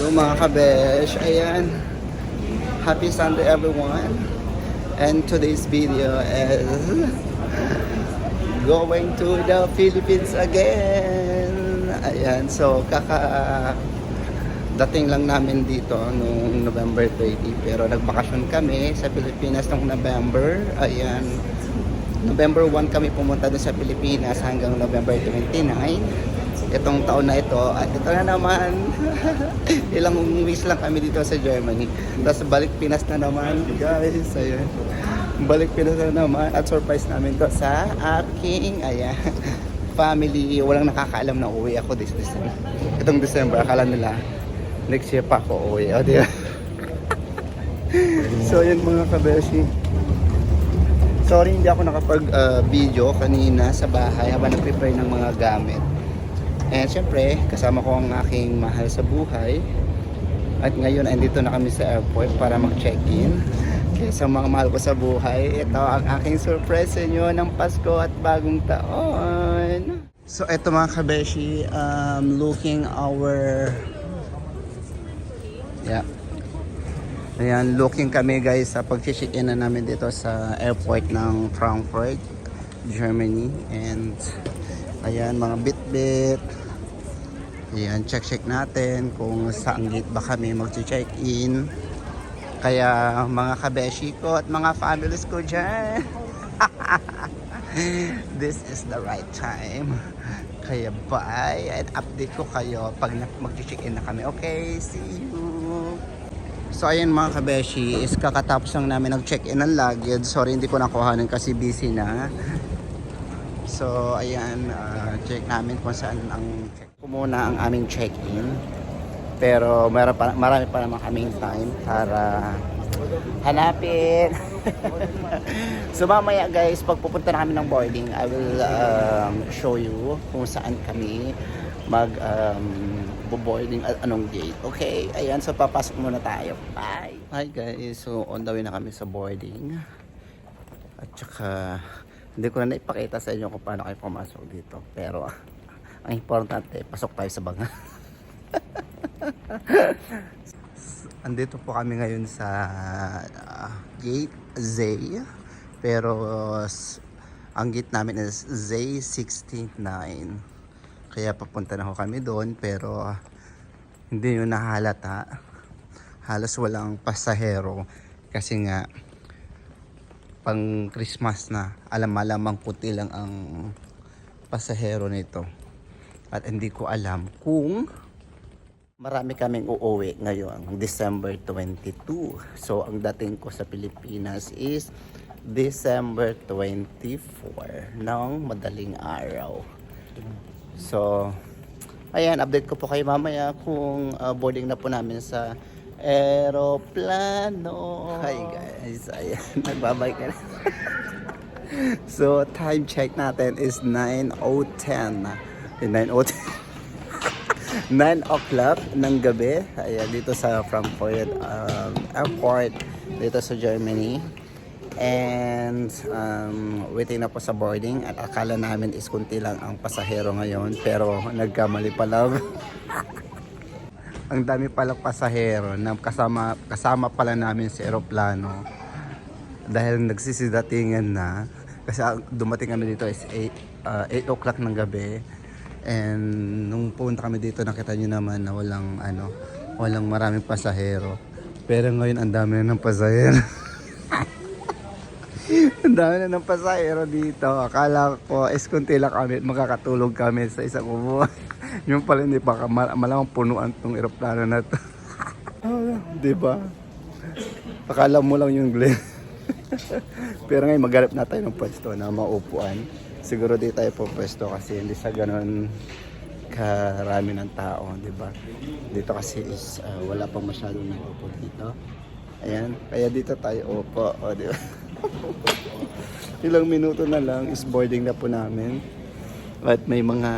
Hello mga kabesh, ayan. Happy Sunday everyone. And today's video is going to the Philippines again. Ayan, so kaka dating lang namin dito noong November 30 pero nagbakasyon kami sa Pilipinas noong November. Ayan. November 1 kami pumunta doon sa Pilipinas hanggang November 29 itong taon na ito. At ito na naman. Ilang weeks lang kami dito sa Germany. Tapos balik Pinas na naman guys. Ayun. Balik Pinas na naman. At surprise namin to sa aking ayan family. Walang nakakaalam na uwi ako this December. Itong December akala nila next year pa ako uwi o di ba? So yun mga kabeshi. Sorry hindi ako nakapag uh, video kanina sa bahay habang nag-prepare ng mga gamit And syempre, kasama ko ang aking mahal sa buhay. At ngayon, andito na kami sa airport para mag-check-in. Kaya sa mga mahal ko sa buhay, ito ang aking surprise sa inyo ng Pasko at bagong taon. So ito mga kabeshi, um, looking our... Yeah. Ayan, looking kami guys sa pag-check-in na namin dito sa airport ng Frankfurt, Germany. And ayan, mga bit-bit. Ayan, check-check natin kung saan gate ba kami mag-check-in. Kaya mga kabeshi ko at mga families ko dyan. This is the right time. Kaya bye at update ko kayo pag mag-check-in na kami. Okay, see you. So ayun mga kabeshi, is kakatapos lang namin nag-check-in ng luggage. Sorry hindi ko nakuhanan kasi busy na. So ayan, ah, check namin kung saan ang check ko muna ang aming check-in. Pero meron pa, marami pa naman kaming time para hanapin. so mamaya guys, pag pupunta na kami ng boarding, I will um, show you kung saan kami mag um, boarding at anong gate. Okay, ayan, so papasok muna tayo. Bye! Hi guys, so on the way na kami sa boarding. At saka, hindi ko na naipakita sa inyo kung paano kayo pumasok dito. Pero, ang importante, pasok tayo sa banga. Andito po kami ngayon sa ah, gate Z. Pero, s- ang gate namin is Z69. Kaya papunta na ho kami doon. Pero, ah, hindi yun nahalata. Halos walang pasahero. Kasi nga, pang Christmas na, alam malamang puti lang ang pasahero nito. At hindi ko alam kung marami kaming uuwi ngayon, December 22. So, ang dating ko sa Pilipinas is December 24 ng madaling araw. So, ayan, update ko po kayo mamaya kung uh, boarding na po namin sa aeroplano. Hi guys, ayan, nagbabay ka so, time check natin is 9.010. Eh, 9.010. 9 o'clock ng gabi. Ayan, dito sa Frankfurt um, Airport, dito sa Germany. And um, waiting na po sa boarding at akala namin is kunti lang ang pasahero ngayon pero nagkamali pala. ang dami palang pasahero na kasama, kasama pala namin sa eroplano. Dahil nagsisidatingan na. Kasi dumating kami dito is 8, 8 o'clock ng gabi. And nung pumunta kami dito nakita nyo naman na walang ano walang maraming pasahero. Pero ngayon ang dami na ng pasahero ang dami na ng pasahero dito akala ko is kunti lang kami at makakatulog kami sa isang upuan yung pala hindi pa mal- malamang punuan tong eroplano na to di ba akala mo lang yung glen pero ngayon maghanap na tayo ng pwesto na maupuan. Siguro di tayo po pwesto kasi hindi sa ganun karami ng tao, di ba? Dito kasi is ah, wala pa masyadong naupo dito. Ayan, kaya dito tayo upo, o di ba? Ilang minuto na lang is boarding na po namin. At may mga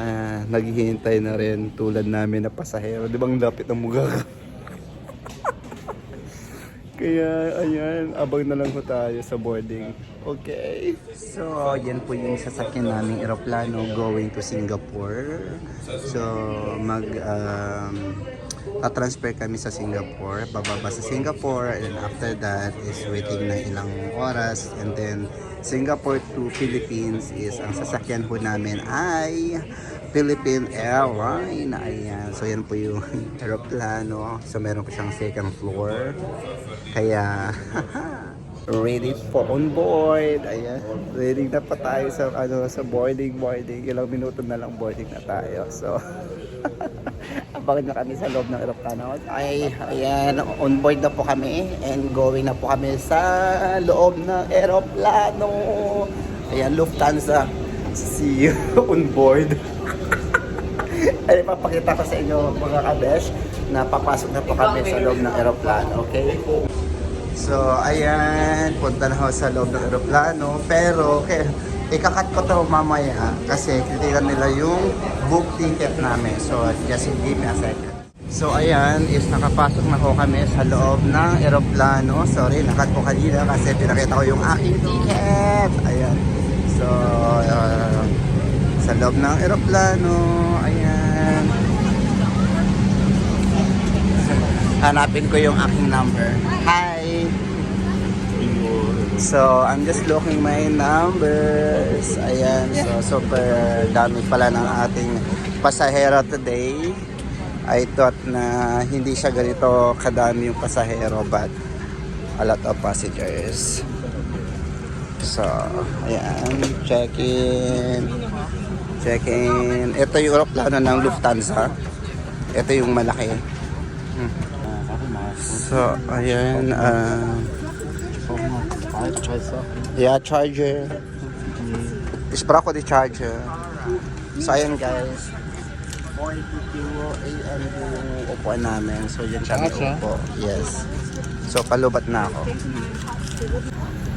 naghihintay na rin tulad namin na pasahero. Di ba ang lapit ng mukha ko? Kaya, ayan, abang na lang ho tayo sa boarding. Okay. So, yan po yung sasakyan naming eroplano going to Singapore. So, mag, um, tatransfer kami sa Singapore. Bababa sa Singapore and after that is waiting ng ilang oras and then Singapore to Philippines is ang sasakyan po namin ay Philippine Airline. Ayan. So yan po yung aeroplano. So meron po siyang second floor. Kaya ready for on board. Ayan. Ready na pa tayo sa ano sa boarding boarding. Ilang minuto na lang boarding na tayo. So abangan na kami sa loob ng aeroplano. Ay, ayan, on board na po kami and going na po kami sa loob ng aeroplano. Ayan, Lufthansa. See you on board. Ay, papakita ko sa inyo mga kabesh na papasok na po kami sa loob ng aeroplano, okay? So, ayan, punta na ako sa loob ng aeroplano. Pero, okay, ikakat ko to mamaya kasi titigan nila yung book ticket namin. So, just give me a second. So, ayan, is nakapasok na ko kami sa loob ng aeroplano. Sorry, nakat ko kanina kasi pinakita ko yung aking ticket. Ayan. So, uh, sa loob ng aeroplano, ayan. Hanapin ko yung aking number. Hi! So, I'm just looking my numbers. Ayan, so super dami pala ng ating pasahero today. I thought na hindi siya ganito kadami yung pasahero but a lot of passengers. So, ayan, check in. Check in. Ito yung aeroplano ng Lufthansa. Ito yung malaki. Hmm. So, ayan, ah... Yeah, charger. Ispra ko di charger. So, ayan guys. 42 AM yung upuan namin. So, yan kami Charger? upo. Yes. So, palubat na ako.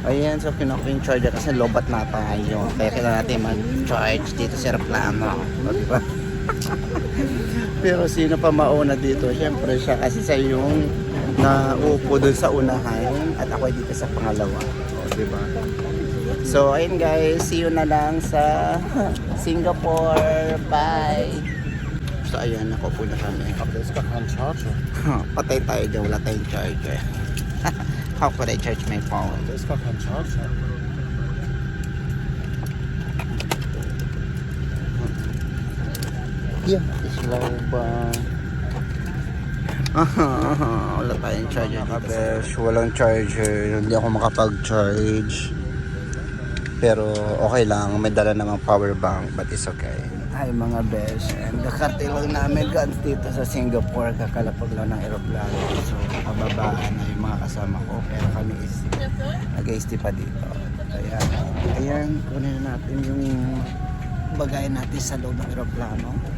Ayan, so kinuha yung charger kasi lobat na tayo. Kaya kailangan natin mag-charge dito sa aeroplano. O, di ba? Pero sino pa mauna dito? Siyempre siya kasi sa yung naupo dun sa unahan at ako dito sa pangalawa. O, di ba? So, ayun guys, see you na lang sa Singapore. Bye! So, ayan, ako po na kami. Patay tayo dyan, wala tayong charger. How could I charge my phone? Yeah, slow ba? Aha, wala tayong charger dito. Kabesh, walang charger. Hindi ako makapag-charge. Pero okay lang, may dala namang power bank, but it's okay. Hi mga besh, and kakarte lang namin guys dito sa Singapore, kakalapag lang ng aeroplano. So, kababaan na yung mga kasama ko, pero kami is nag-stay pa dito. Kaya, ayan, kunin na natin yung bagay natin sa loob ng aeroplano.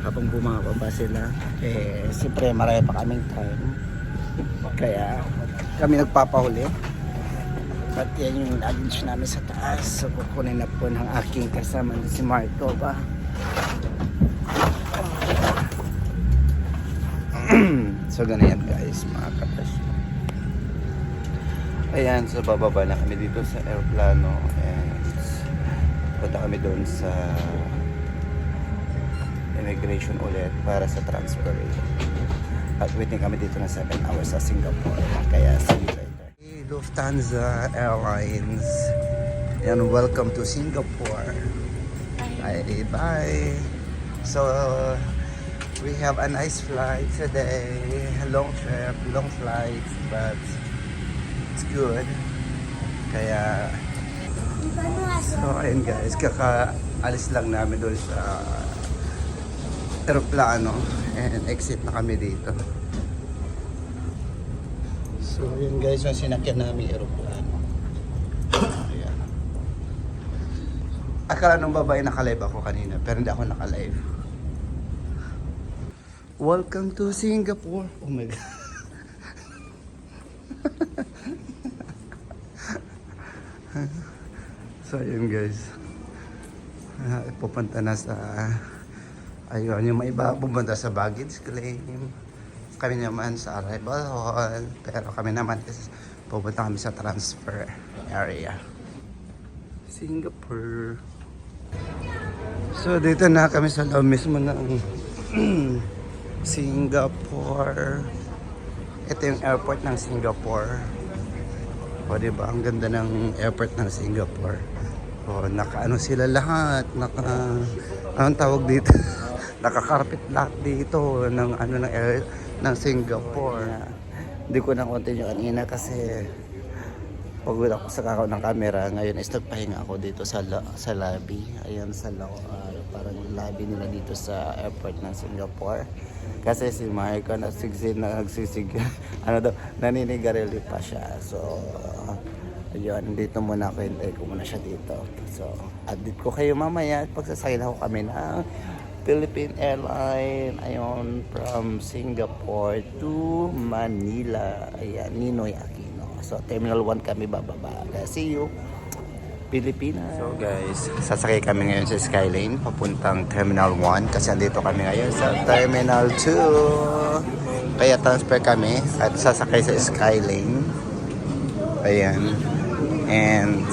Habang bumababa sila, eh, siyempre marami pa kaming time. Kaya, kami nagpapahuli. At yan yung luggage namin sa taas. So, kukunin na po ng aking kasama si Marco ba. so, ganyan guys, mga katas. Ayan, so bababa na kami dito sa aeroplano and punta kami doon sa immigration ulit para sa transfer. At waiting kami dito na 7 hours sa Singapore. Kaya see you later. Lufthansa Airlines and welcome to Singapore. Bye. Bye. So we have a nice flight today. Long trip, long flight, but it's good. Kaya So ayun guys, kakaalis lang namin doon sa aeroplano and exit na kami dito. So yun guys, yung sinakyan namin aeroplano. Ayan. Akala nung babae nakalive ako kanina, pero hindi ako nakalive. Welcome to Singapore. Oh my God. so yun guys. Uh, pupunta na sa ayun, yung may iba pupunta sa baggage claim. Kami naman sa arrival hall. Pero kami naman is pupunta kami sa transfer area. Singapore. So dito na kami sa loob mismo ng Singapore. Ito yung airport ng Singapore. O, di ba? Ang ganda ng airport ng Singapore. O, naka ano sila lahat. Naka, anong tawag dito? Naka-carpet lahat dito ng ano ng air, ng Singapore. Hindi ko na continue kanina kasi pagod ako sa kakaw ng camera. Ngayon is nagpahinga ako dito sa sa lobby. Ayan sa ah, parang lobby nila dito sa airport ng Singapore. Kasi si Marco nagsigsig nagsisig ano daw naninigarilyo pa siya. So ayun, dito muna ako hintay ko muna siya dito. So update ko kayo mamaya at pagsasakay na ako kami ng Philippine Airline ayun from Singapore to Manila. Ayan, Ninoy Aquino. So Terminal 1 kami bababa. See you. Pilipinas. So guys, sasakay kami ngayon sa Skylane papuntang Terminal 1 kasi andito kami ngayon sa Terminal 2. Kaya transfer kami at sasakay sa Skylane. Ayan. And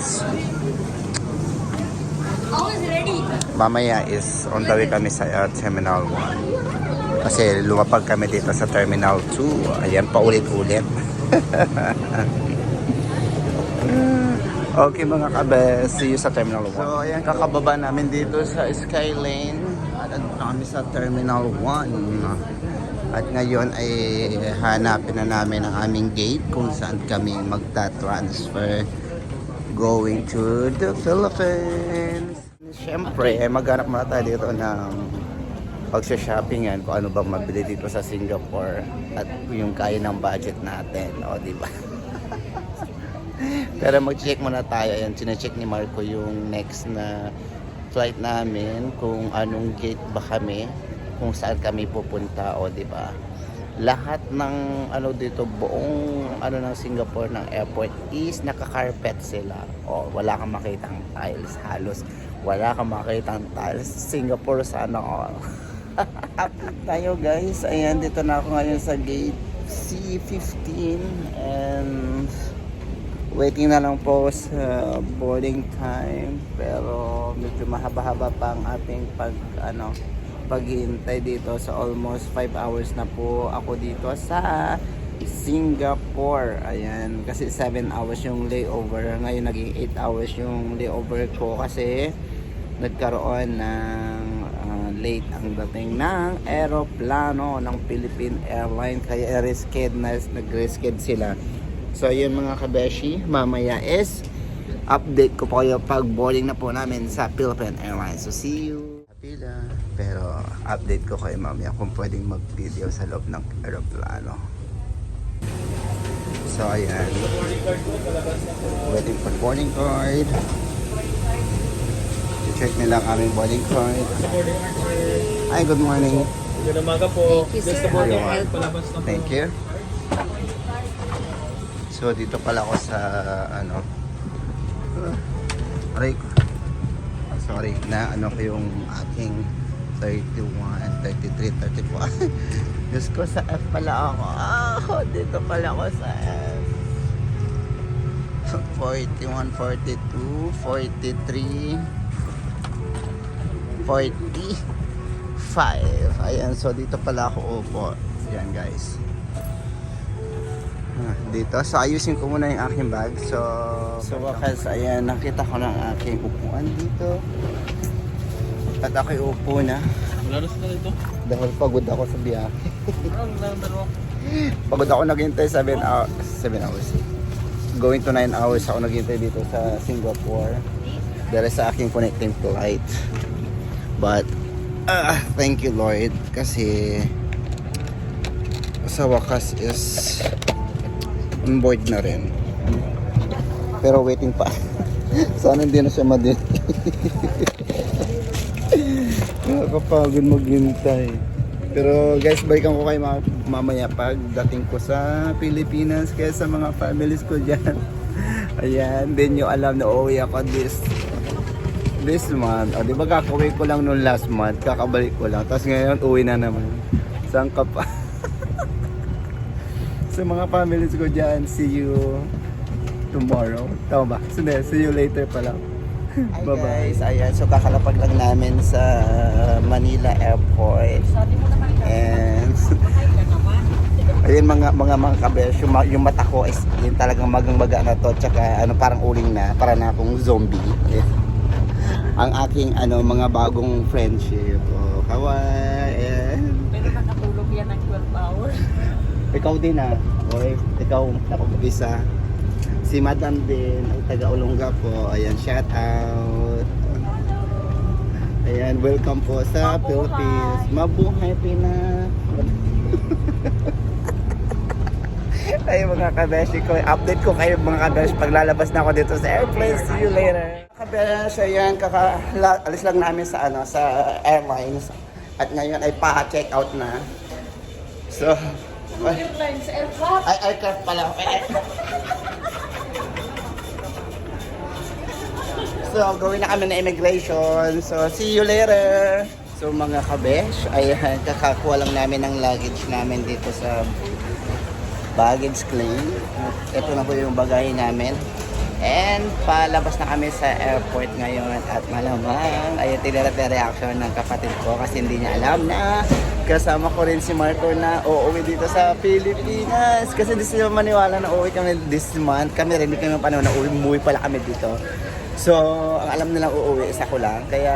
Always ready. Mamaya is on the way kami sa uh, Terminal 1. Kasi lumapag kami dito sa Terminal 2. Ayan, paulit-ulit. Okay mga kabe, see you sa Terminal 1. So ayan, kakababa namin dito sa Skylane. At kami sa Terminal 1. At ngayon ay hanapin na namin ang aming gate kung saan kami magta-transfer going to the Philippines. Siyempre, eh, maghanap muna tayo dito ng pagsha-shoppingan kung ano bang mabili dito sa Singapore at yung kaya ng budget natin. O, di ba? Pero mag-check muna tayo. Ayan, chinecheck ni Marco yung next na flight namin, kung anong gate ba kami, kung saan kami pupunta, o di ba? Lahat ng ano dito, buong ano ng Singapore ng airport is naka-carpet sila. O wala kang makitang tiles halos. Wala kang makitang tiles. Singapore sana all. Tayo guys. Ayan, dito na ako ngayon sa gate C15 and waiting na lang po sa boarding time pero medyo mahaba-haba pa ang ating pag ano paghihintay dito sa almost 5 hours na po ako dito sa Singapore ayan kasi 7 hours yung layover ngayon naging 8 hours yung layover ko kasi nagkaroon ng ah, late ang dating ng aeroplano ng Philippine Airlines kaya risked na nag-risked sila So yun mga kabeshi, mamaya is update ko po kayo pag boarding na po namin sa Philippine Airlines. So see you. Pila. Pero update ko kayo mamaya kung pwedeng mag-video sa loob ng aeroplano. So ayan. Waiting for boarding card. I-check nila ang aming boarding card. Hi, good morning. Good umaga po. Thank you, sir. na po. Thank you. So dito pala ako sa ano Aray ko. Sorry, na ano ko yung aking 31, 33, 34. Diyos ko, sa F pala ako. Ah, dito pala ako sa F. 41, 42, 43, 45. Ayan, so dito pala ako upo. Ayan guys. Ah, dito. So, ayusin ko muna yung aking bag. So, so wakas, ayan, nakita ko ng aking upuan dito. At ako'y upo na. Wala na sila dito. Dahil pagod ako sa biyahe. Pagod ako naghintay 7 hours. 7 hours. Going to 9 hours ako naghintay dito sa Singapore. Dahil sa aking connecting flight. But, ah, thank you Lord. Kasi, sa wakas is on board na rin. Pero waiting pa. Sana hindi na siya madin. Nakakapagod maghintay. Pero guys, balikan ko kayo ma- mamaya pag dating ko sa Pilipinas kaya sa mga families ko dyan. Ayan, din nyo alam na uuwi ako this this month. O, di ba kakauwi ko lang noon last month, kakabalik ko lang. Tapos ngayon, uwi na naman. Saan ka pa? sa mga families ko dyan, see you tomorrow. Tama ba? Sige, see you later pala. Hi Bye-bye. guys, ayan. So kakalapag lang namin sa Manila Airport. And ayun mga mga mga kabes, yung, yung mata ko is yun talagang magang maga na to tsaka ano parang uling na para na akong zombie. Eh, Ang aking ano mga bagong friendship. Oh, kawaii. Ayan. Pero nakatulog yan ng 12 hours. Ikaw din ah. Okay, ikaw ako isa. Si Madam din, ay taga Olongga po. Ayan, shout out. Ayan, welcome po sa Mabuhay. Philippines. Mabuhay Pinas. Ay mga kabeshi ko, update ko kayo mga kabeshi pag lalabas na ako dito sa airplane. See you later. Kabeshi, ayan, kaka, la- alis lang namin sa ano sa airlines. At ngayon ay pa-check out na. So, Airline sa aircraft. ay, aircraft pala. So, gawin na kami na immigration. So, see you later. So, mga kabesh, ayan, kakakuha lang namin ng luggage namin dito sa baggage claim. Ito na po yung bagay namin. And palabas na kami sa airport ngayon at malamang ayun tinira reaction ng kapatid ko kasi hindi niya alam na kasama ko rin si Marco na uuwi dito sa Pilipinas kasi hindi sila maniwala na uuwi kami this month kami rin hindi kami panahon na uuwi, umuwi pala kami dito so ang alam nilang uuwi is ako lang kaya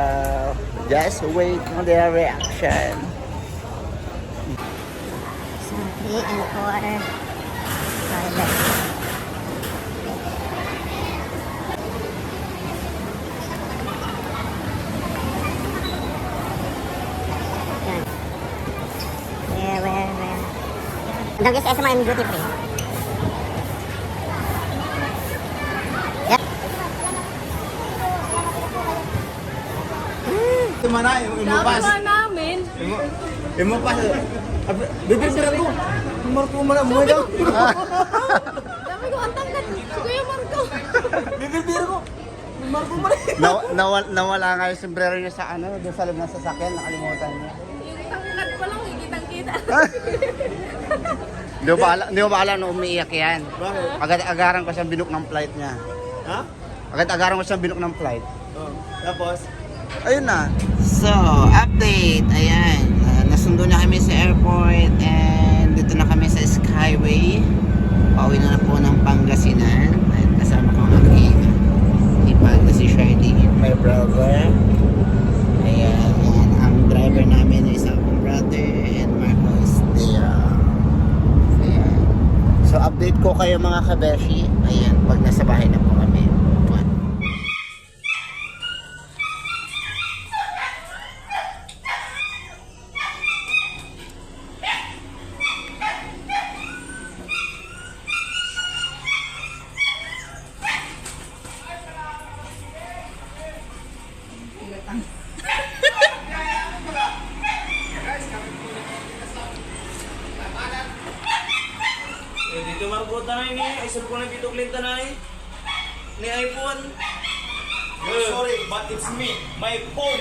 just wait on their reaction three and four. Toilet. Andang guys, SMM duty free. Yep. mana yung imupas Tama namin. imupas bibir ko Marco mo na mo daw Dami ko ang tangkat. Si Kuya Marco. Bibibiro ko. Marco mo na. nawala, nawala nga yung sombrero niya sa ano, doon sa loob ng sasakyan, nakalimutan niya. Yung tangkat pa lang, kitang kita. Hindi ko ba alam, hindi ko ba alam na umiiyak yan? Agad-agaran ko siyang binuk ng flight niya. Ha? Agad-agaran ko siyang binuk ng flight. Oh. Tapos? Ayun na. So, update. Ayan. Uh, nasundo na kami sa airport and dito na kami sa Skyway. Pauwi na na po ng Pangasinan. Ayan, kasama ko ang aking ipag na si Charlene, my brother. Ayan, ayan. Ang driver namin is akong brother and Marco is there. Ayan. So, update ko kayo mga kabeshi. Ayan, pag nasa bahay na po kami. One. Eh, dito Marco tayo ni. Ay, cellphone na ni. Ni iPhone. Sorry, but it's me. My phone.